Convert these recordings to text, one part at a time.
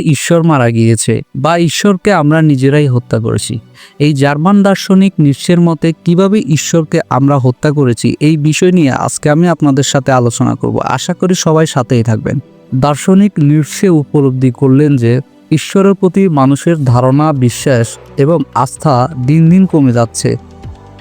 ঈশ্বর মারা গিয়েছে বা ঈশ্বরকে আমরা নিজেরাই হত্যা করেছি। এই জার্মান দার্শনিক নিশ্চের মতে কীভাবে ঈশ্বরকে আমরা হত্যা করেছি এই বিষয় নিয়ে আজকে আমি আপনাদের সাথে আলোচনা করব। আশা করি সবাই সাথেই থাকবেন। দার্শনিক নিশ্চে উপলব্ধি করলেন যে ঈশ্বরের প্রতি মানুষের ধারণা, বিশ্বাস এবং আস্থা দিন দিন কমে যাচ্ছে।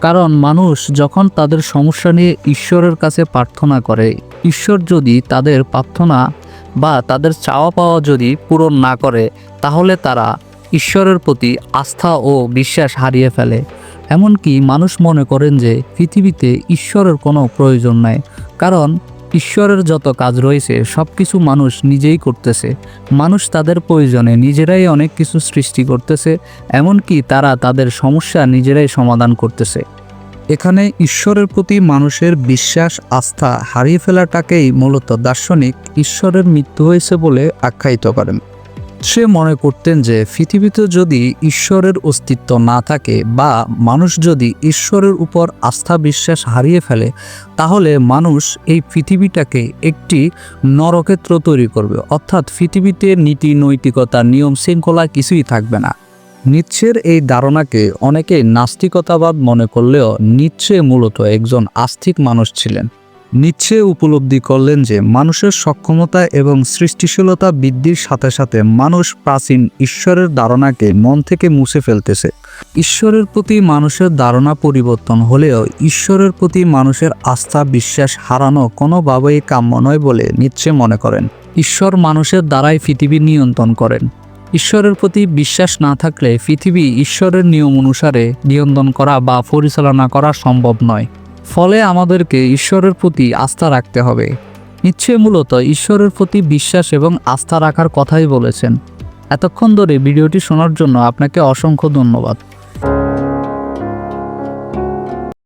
কারণ মানুষ যখন তাদের সমস্যা নিয়ে ঈশ্বরের কাছে প্রার্থনা করে, ঈশ্বর যদি তাদের প্রার্থনা বা তাদের চাওয়া পাওয়া যদি পূরণ না করে, তাহলে তারা ঈশ্বরের প্রতি আস্থা ও বিশ্বাস হারিয়ে ফেলে। এমনকি মানুষ মনে করেন যে পৃথিবীতে ঈশ্বরের কোনো প্রয়োজন নাই, কারণ ঈশ্বরের যত কাজ রয়েছে সব কিছু মানুষ নিজেই করতেছে। মানুষ তাদের প্রয়োজনে নিজেরাই অনেক কিছু সৃষ্টি করতেছে, এমনকি তারা তাদের সমস্যা নিজেরাই সমাধান করতেছে। এখানে ঈশ্বরের প্রতি মানুষের বিশ্বাস, আস্থা হারিয়ে ফেলাটাকেই মূলত দার্শনিক ঈশ্বরের মৃত্যু হয়েছে বলে আখ্যায়িত করেন। সে মনে করতেন যে পৃথিবীতে যদি ঈশ্বরের অস্তিত্ব না থাকে বা মানুষ যদি ঈশ্বরের উপর আস্থা বিশ্বাস হারিয়ে ফেলে, তাহলে মানুষ এই পৃথিবীটাকে একটি নরক্ষেত্র তৈরি করবে। অর্থাৎ পৃথিবীতে নীতি, নৈতিকতা, নিয়ম, শৃঙ্খলা কিছুই থাকবে না। নিচ্ছের এই ধারণাকে অনেকে নাস্তিকতাবাদ মনে করলেও নিচ্ছে মূলত একজন আস্তিক মানুষ ছিলেন। নিচ্ছে উপলব্ধি করলেন যে মানুষের সক্ষমতা এবং সৃষ্টিশীলতা বৃদ্ধির সাথে সাথে মানুষ প্রাচীন ঈশ্বরের ধারণাকে মন থেকে মুছে ফেলতেছে। ঈশ্বরের প্রতি মানুষের ধারণা পরিবর্তন হলেও ঈশ্বরের প্রতি মানুষের আস্থা, বিশ্বাস হারানো কোনোভাবেই কাম্য নয় বলে নিচ্ছে মনে করেন। ঈশ্বর মানুষের দ্বারাই পৃথিবী নিয়ন্ত্রণ করেন। ঈশ্বরের প্রতি বিশ্বাস না থাকলে পৃথিবী ঈশ্বরের নিয়ম অনুসারে নিয়ন্ত্রণ করা বা পরিচালনা করা সম্ভব নয়। ফলে আমাদেরকে ঈশ্বরের প্রতি আস্থা রাখতে হবে। নিচ্ছে মূলত ঈশ্বরের প্রতি বিশ্বাস এবং আস্থা রাখার কথাই বলেছেন। এতক্ষণ ধরে ভিডিওটি শোনার জন্য আপনাকে অসংখ্য ধন্যবাদ।